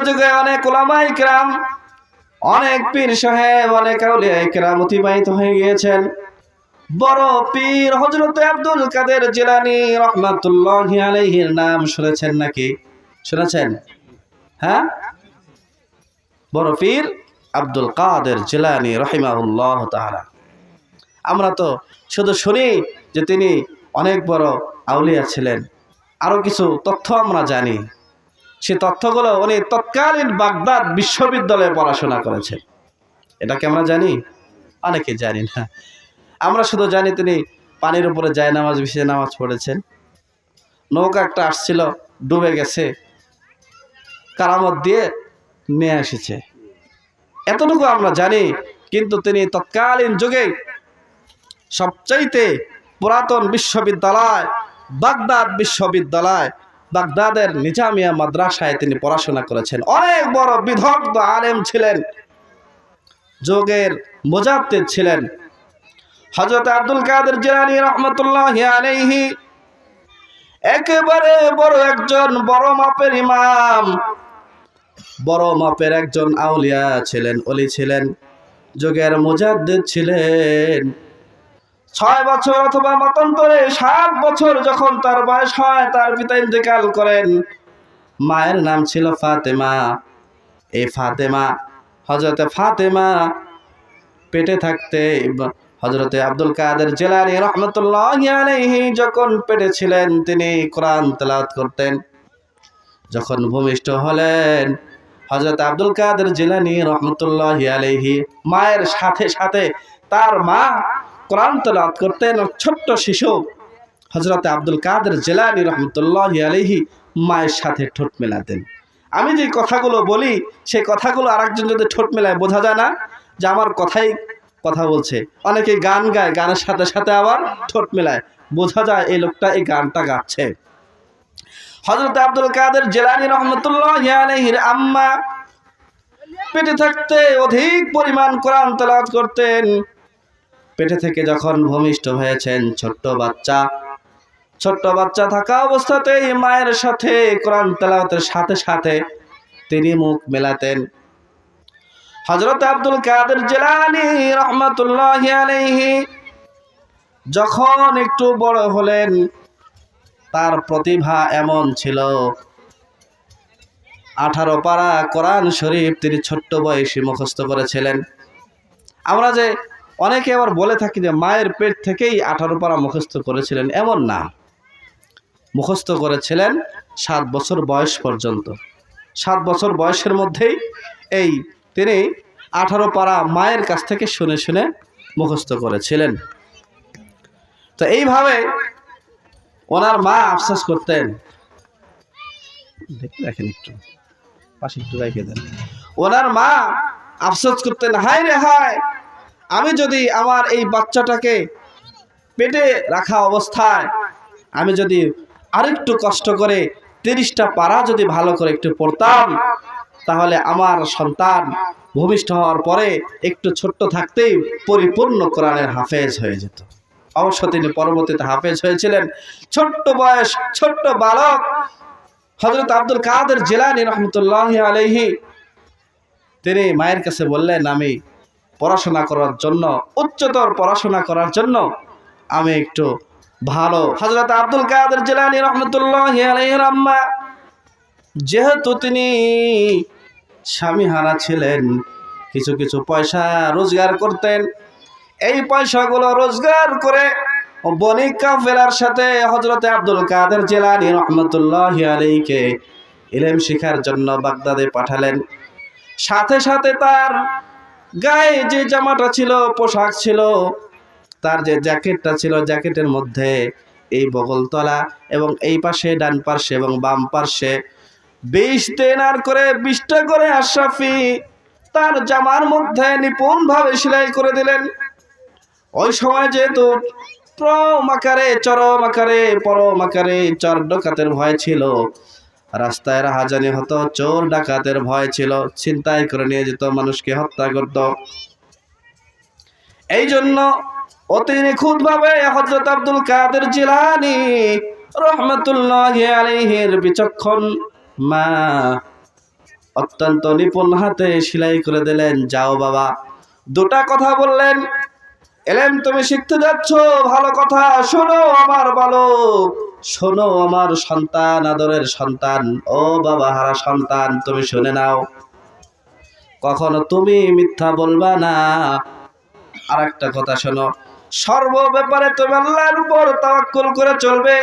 যুগে অনেক ওলামাই কেরাম, অনেক পীর সাহেব, অনেক কেরাম অতিবাহিত হয়ে গিয়েছেন। বড় পীর হজরত আব্দুল কাদের জিলানি রহমাতুল্লাহ আলাইহির নাম শুনেছেন নাকি? শুনেছেন? হ্যাঁ? বড় পীর আব্দুল কাদের জিলানি রহিমাহুল্লাহ তাআলা। আমরা তো শুধু শুনি যে তিনি অনেক বড় আউলিয়া ছিলেন। আরও কিছু তথ্য আমরা জানি। সে তথ্যগুলো উনি তৎকালীন বাগদাদ বিশ্ববিদ্যালয়ে পড়াশোনা করেছেন। এটা কি আমরা জানি? অনেকে জানি না। আমরা শুধু জানি তিনি পানির উপরে যায় নামাজ বিছিয়ে নামাজ পড়েছেন। নৌকা একটা আসছিল, ডুবে গেছে। কারামত দিয়ে নিয়ে এসেছে। এতটুকু আমরা জানি, কিন্তু তিনি তৎকালীন যুগে সবচাইতে পুরাতন বিশ্ববিদ্যালয়, বাগদাদ বিশ্ববিদ্যালয় বাগদাদের নিজামিয়া মাদ্রাসায় তিনি পড়াশোনা করেছেন। অনেক বড় বিদগ্ধ আলেম ছিলেন, যোগের মোজাদ্দিদ ছিলেন। হজরত আব্দুল কাদের জিলানী রহমতুল্লাহ আলাইহি একেবারে বড় একজন বড় মাপের ইমাম, বড় মাপের একজন আউলিয়া ছিলেন অলি ছিলেন, যোগের মুজাদ্দিদ ছিলেন। ছয় বছর অথবা মতান্তরে সাত বছর যখন তার বয়স হয়, তার পিতা ইন্তেকাল করেন। মায়ের নাম ছিল ফাতেমা। এ ফাতেমা হজরতে ফাতেমা পেটে থাকতে হজরতে আব্দুল কাদের জেলানি রহমতুল্লাহ যখন পেটে ছিলেন, তিনি কোরআন তেলাওয়াত করতেন। যখন ভূমিষ্ঠ হলেন হজরত আব্দুল কাদের জেলানি রহমতুল্লাহ আলাইহি মায়ের সাথে সাথে তার মা কোরআন তেলাওয়াত করতেন ছোট্ট শিশু। হজরত আব্দুল কাদের জেলানি রহমতুল্লাহ আলাইহি মায়ের সাথে ঠোঁট মেলাতেন। আমি যে কথাগুলো বলি সেই কথাগুলো আরেকজন যদি ঠোঁট মেলায়, বোঝা যায় না যে আমার কথাই কথা বলছে। অনেকে গান গায়, গানের সাথে সাথে আবার ঠোঁট মেলায়। বোঝা যায় এই লোকটা এই গানটা গাচ্ছে। হজরত আব্দুল কাদের জেলানি রহমতুল্লাহ আলাইহির আম্মা পেটে থাকতে অধিক পরিমাণ কোরআন তেলাওয়াত করতেন। পেটে থেকে যখন ভূমিষ্ঠ হয়েছেন ছোট্ট বাচ্চা ছোট্ট বাচ্চা থাকা অবস্থাতেই মায়ের সাথে কোরআন তেলাওয়াতের সাথে সাথে তিনি মুখ মেলাতেন। হজরত আব্দুল কাদের জেলানি রহমতুল্লাহ আলাইহি যখন একটু বড় হলেন তার প্রতিভা এমন ছিল আঠারো পাড়া কোরআন শরীফ তিনি ছোট্ট বয়সী মুখস্থ করেছিলেন। আমরা যে অনেকে আবার বলে থাকি যে মায়ের পেট থেকেই আঠারো পারা মুখস্থ করেছিলেন, এমন না। মুখস্থ করেছিলেন সাত বছর বয়স পর্যন্ত। সাত বছর বয়সের মধ্যেই এই তিনি আঠারো পারা মায়ের কাছ থেকে শুনে শুনে মুখস্থ করেছিলেন। তো এইভাবে ওনার মা আফসোস করতেন। দেখেন একটু, পাশে একটু রেখে দেন। ওনার মা আফসোস করতেন, হায় রে হায় আমি যদি আমার এই বাচ্চাটাকে পেটে রাখা অবস্থায় আমি যদি আরেকটু কষ্ট করে তিরিশটা পারা যদি ভালো করে একটু পড়তাম, তাহলে আমার সন্তান ভূমিষ্ঠ হওয়ার পরে একটু ছোট্ট থাকতেই পরিপূর্ণ কোরআনের হাফেজ হয়ে যেত। অবশ্য তিনি পরবর্তীতে হাফেজ হয়েছিলেন। ছোট্ট বয়স, ছোট্ট বালক হজরত আব্দুল কাদের জেলানি রহমতুল্লাহ আলহি তিনি মায়ের কাছে বললেন, আমি পড়াশোনা করার জন্য উচ্চতর পড়াশোনা করার জন্য আমি একটু ভালো। হজরত আব্দুল কাদের জেলানি রহমতুল্লাহ আম্মা যেহেতু তিনি স্বামী হারা ছিলেন কিছু কিছু পয়সা রোজগার করতেন। এই পয়সাগুলো রোজগার করে বণিক কাফেলার সাথে হজরতে আব্দুল কাদের জেলানি রহমতুল্লাহ আলীকে ইলেম শিখার জন্য বাগদাদে পাঠালেন। সাথে সাথে তার গায়ে যে জামাটা ছিল, পোশাক ছিল, তার যে জ্যাকেটটা ছিল, জ্যাকেটের মধ্যে এই বগলতলা এবং এই পাশে ডান পার্শ্বে এবং বাম পার্শ্বে বিশ দেনার করে বিশটা করে আশরাফি তার জামার মধ্যে নিপুণভাবে সেলাই করে দিলেন। ওই সময় যেহেতু প্রম আকারে, চরম আকারে, পরম আকারে চর ডাকাতের ভয় ছিল রাস্তায় রাহাজানি হতো, চোর ডাকাতের ভয় ছিল, ছিনতাই করে নিয়ে যেত, মানুষকে হত্যা করত। এই জন্য অতি নিখুঁত ভাবে হজরত আব্দুল কাদের জিলানি রহমতুল্লাহ বিচক্ষণ মা অত্যন্ত নিপুণ হাতে সেলাই করে দিলেন, যাও বাবা। দুটা কথা বললেন। এলেন তুমি শিখতে যাচ্ছ, ভালো কথা, শোনো, আমার বালক। শোনো আমার সন্তান, আদরের সন্তান। ও বাবা, হারা সন্তান, তুমি শুনে নাও। কখনো তুমি মিথ্যা বলবা না। আর একটা কথা শোনো সর্ব ব্যাপারে তুমি আল্লাহর উপর তাওয়াক্কুল করে চলবে।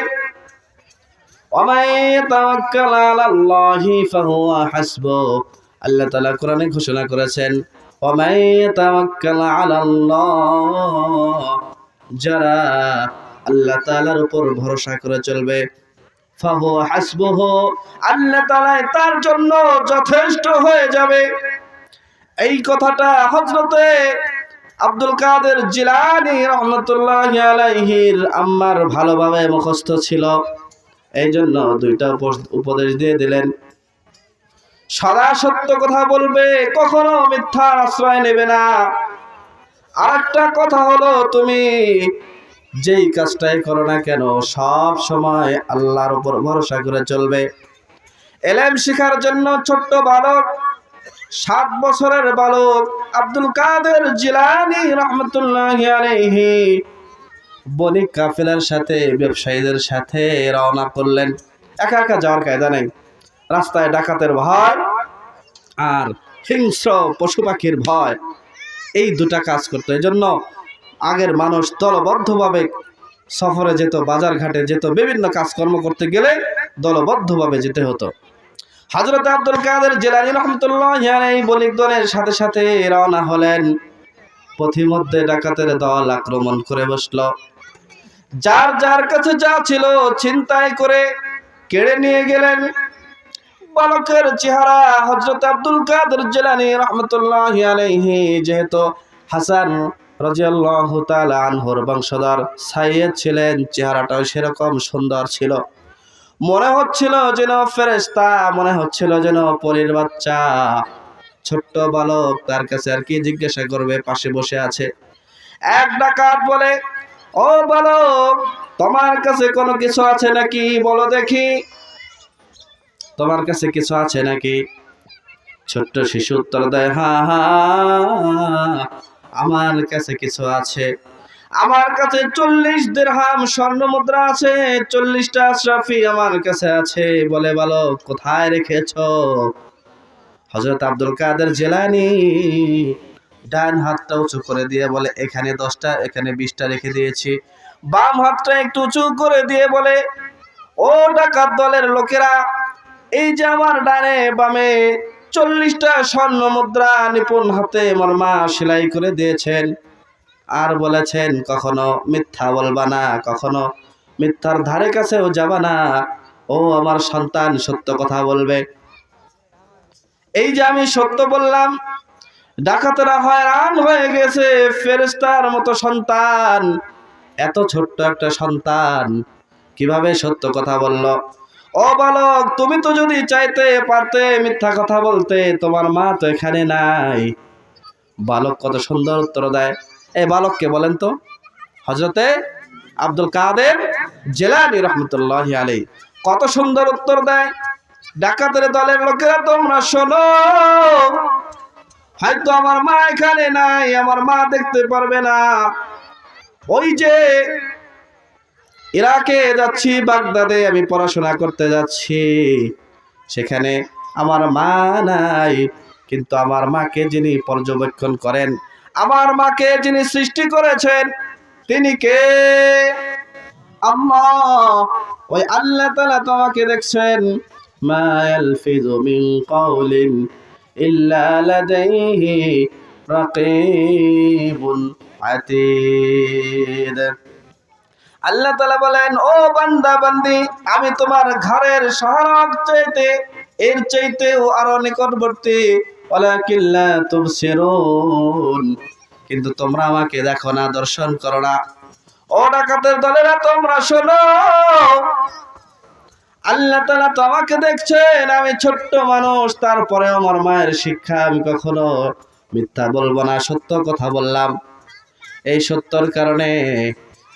আল্লাহ তাআলা কোরআনে ঘোষণা করেছেন যারা আল্লাহ তাআলার উপর ভরসা করে চলবে। আল্লাহ তাআলা তার জন্য যথেষ্ট হয়ে যাবে। এই কথাটা হজরতে আব্দুল কাদের জিলানি রহমতুল্লাহ আলাইহির আম্মার ভালোভাবে মুখস্থ ছিল। এই জন্য দুইটা উপ- উপদেশ দিয়ে দিলেন। সদা সত্য কথা বলবে, কখনো মিথ্যার আশ্রয় নেবে না। আর একটা কথা হলো, তুমি যেই কাজটাই করো না কেন, সব সময় আল্লাহর উপর ভরসা করে চলবে। এলেম শিখার জন্য ছোট্ট বালক, সাত বছরের বালক, আব্দুল কাদের জিলানি রহমতুল্লাহ আলাইহি বণিক কাফেলার সাথে, ব্যবসায়ীদের সাথে রওনা করলেন। একা একা যাওয়ার কায়দা নেই। রাস্তায় ডাকাতের ভয় আর হিংস্র পশু পাখির ভয়। এই দুটা কাজ করতো। এই জন্য আগের মানুষ দলবদ্ধভাবে সফরে যেত বাজার ঘাটে যেত, বিভিন্ন কাজকর্ম করতে গেলে দলবদ্ধভাবে যেতে হতো। হজরত আব্দুল কাদের জেলানি রহমতুল্লাহ এই বণিক দলের সাথে সাথে রওনা হলেন। পথিমধ্যে ডাকাতের দল আক্রমণ করে বসল। যার যার কাছে যা ছিল চিন্তায় করে কেড়ে নিয়ে গেলেন। বালকের চেহারা হজরত আব্দুল কাদের জেলানি রহমতুল্লাহ আলাইহি যেহেতু হাসান রাজিয়াল্লাহু বংশধর সাইয়েদ ছিলেন, চেহারাটাও সেরকম সুন্দর ছিল। মনে হচ্ছিল যেন ফেরেশতা, মনে হচ্ছিল যেন পরীর বাচ্চা। ছোট্ট বালক, তার কাছে আর কি জিজ্ঞাসা করবে, পাশে বসে আছে। এক ডাকাত বলে, ও বালক, তোমার কাছে কোনো কিছু আছে নাকি? বলো দেখি। তোমার কাছে কিছু আছে নাকি? ছোট্ট শিশু উত্তর দেয়, হা হা। আমার কাছে কিছু আছে। আমার কাছে চল্লিশ দেড়হাম স্বর্ণ মুদ্রা আছে, চল্লিশটা আশরাফি আমার কাছে আছে। বলে বলো কোথায় রেখেছ? হজরত আব্দুল কাদের জেলানি ডান হাতটা উঁচু করে দিয়ে বলে, এখানে দশটা, এখানে বিশটা রেখে দিয়েছি। বাম হাতটা একটু উঁচু করে দিয়ে বলে, ও ডাকাত দলের লোকেরা, এই যে আমার ডানে বামে চল্লিশটা স্বর্ণ মুদ্রা নিপুণ হাতে আমার মা সেলাই করে দিয়েছেন। আর বলেছেন, কখনো মিথ্যা বলবা না, কখনো মিথ্যার ধারে কাছেও যাবা না। ও আমার সন্তান, সত্য কথা বলবে। এই যে আমি সত্য বললাম, ডাকাতেরা হয়রান হয়ে গেছে ফেরেস্তার মতো সন্তান, এত ছোট্ট একটা সন্তান। কীভাবে সত্য কথা বলল? ও বালক, তুমি তো যদি চাইতে পারতে মিথ্যা কথা বলতে, তোমার মা তো এখানে নাই। বালক কত সুন্দর উত্তর দেয়। এই বালককে বলেন তো? হজরতে আব্দুল কাদের জেলানি রহমতুল্লাহ আলী কত সুন্দর উত্তর দেয়। ডাকাতের দলের লোকেরা তোমরা শোনো। হয়তো আমার মা এখানে নাই, আমার মা দেখতে পারবে না। ওই যে ইরাকে যাচ্ছি, বাগদাদে আমি পড়াশোনা করতে যাচ্ছি। সেখানে আমার মা নাই, কিন্তু আমার মাকে যিনি পর্যবেক্ষণ করেন, আমার মাকে যিনি সৃষ্টি করেছেন, তিনি কে? আল্লাহ। ওই আল্লাহ তাআলা তোমাকে দেখছেন, মা আল্লাহ তালা বলেন, ও বান্দা, বান্দি, আমি তোমার ঘরের সহারক চাইতে, এর চাইতেও আরও নিকটবর্তী। ওয়ালাকিল্লা তুবসিরুন। কিন্তু তোমরা আমাকে দেখো না, দর্শন করো না। ও ডাকাতের দলেরা, তোমরা শোনো। আল্লাহ তালা তো আমাকে দেখছেন, আমি ছোট্ট মানুষ তারপরে আমার মায়ের শিক্ষা আমি কখনো মিথ্যা বলব না, সত্য কথা বললাম। এই সত্যর কারণে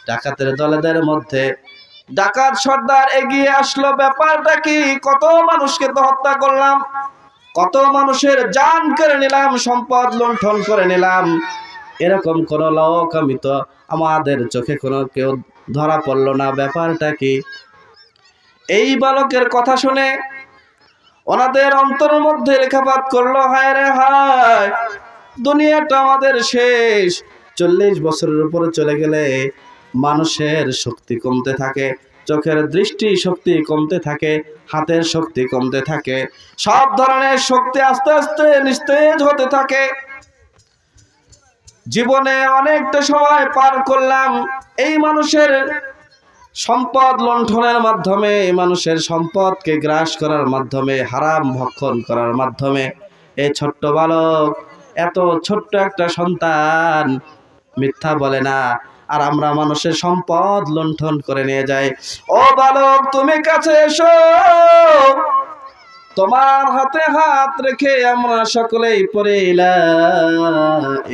ডাকাতের দলেদের মধ্যে। ডাকাত সর্দার এগিয়ে আসলো, ব্যাপারটা কি? কত মানুষকে তো হত্যা করলাম। কত মানুষের জান করে নিলাম, সম্পদ লুণ্ঠন করে নিলাম। এরকম কোন লোক আমি তো আমাদের চোখে কোনো কেউ ধরা পড়ল না। ব্যাপারটা কি? এই বালকের কথা শুনে ওনাদের অন্তর মধ্যে লেখাপাত করল, হায় রে হায়, দুনিয়াটা আমাদের শেষ। চল্লিশ বছরের উপরে চলে গেলে মানুষের শক্তি কমতে থাকে, চোখের দৃষ্টি শক্তি কমতে থাকে, হাতের শক্তি কমতে থাকে, সব ধরনের শক্তি আস্তে আস্তে নিস্তেজ হতে থাকে। জীবনে অনেকটা সময় পার করলাম এই মানুষের সম্পদ লণ্ঠনের মাধ্যমে, এই মানুষের সম্পদকে গ্রাস করার মাধ্যমে, হারাম ভক্ষণ করার মাধ্যমে। এই ছোট্ট বালক, এত ছোট্ট একটা সন্তান মিথ্যা বলে না। আর আমরা মানুষের সম্পদ লুণ্ঠন করে নিয়ে যাই। ও বালক, তুমি কাছে এসো। তোমার হাতে হাত রেখে আমরা সকলেই পরে ইলা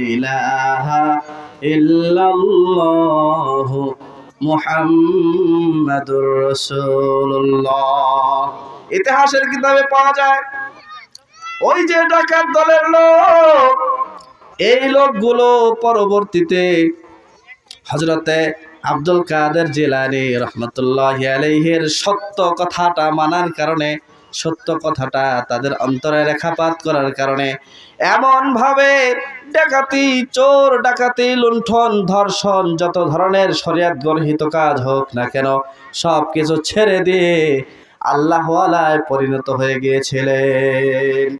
ইলাহা ইতিহাসের কিতাবে পাওয়া যায়, ওই যে ডাকাত দলের লোক, এই লোকগুলো পরবর্তীতে হজরতে আব্দুল কাদের জিলানি রহমতুল্লাহ আলাইহের সত্য কথাটা মানার কারণে, সত্য কথাটা তাদের অন্তরে রেখাপাত করার কারণে এমন ভাবে ডাকাতি, চোর ডাকাতি, লুণ্ঠন, ধর্ষণ যত ধরনের শরিয়াত গর্হিত কাজ হোক না কেন, সব কিছু ছেড়ে দিয়ে আল্লাহওয়ালায় পরিণত হয়ে গিয়েছিলেন।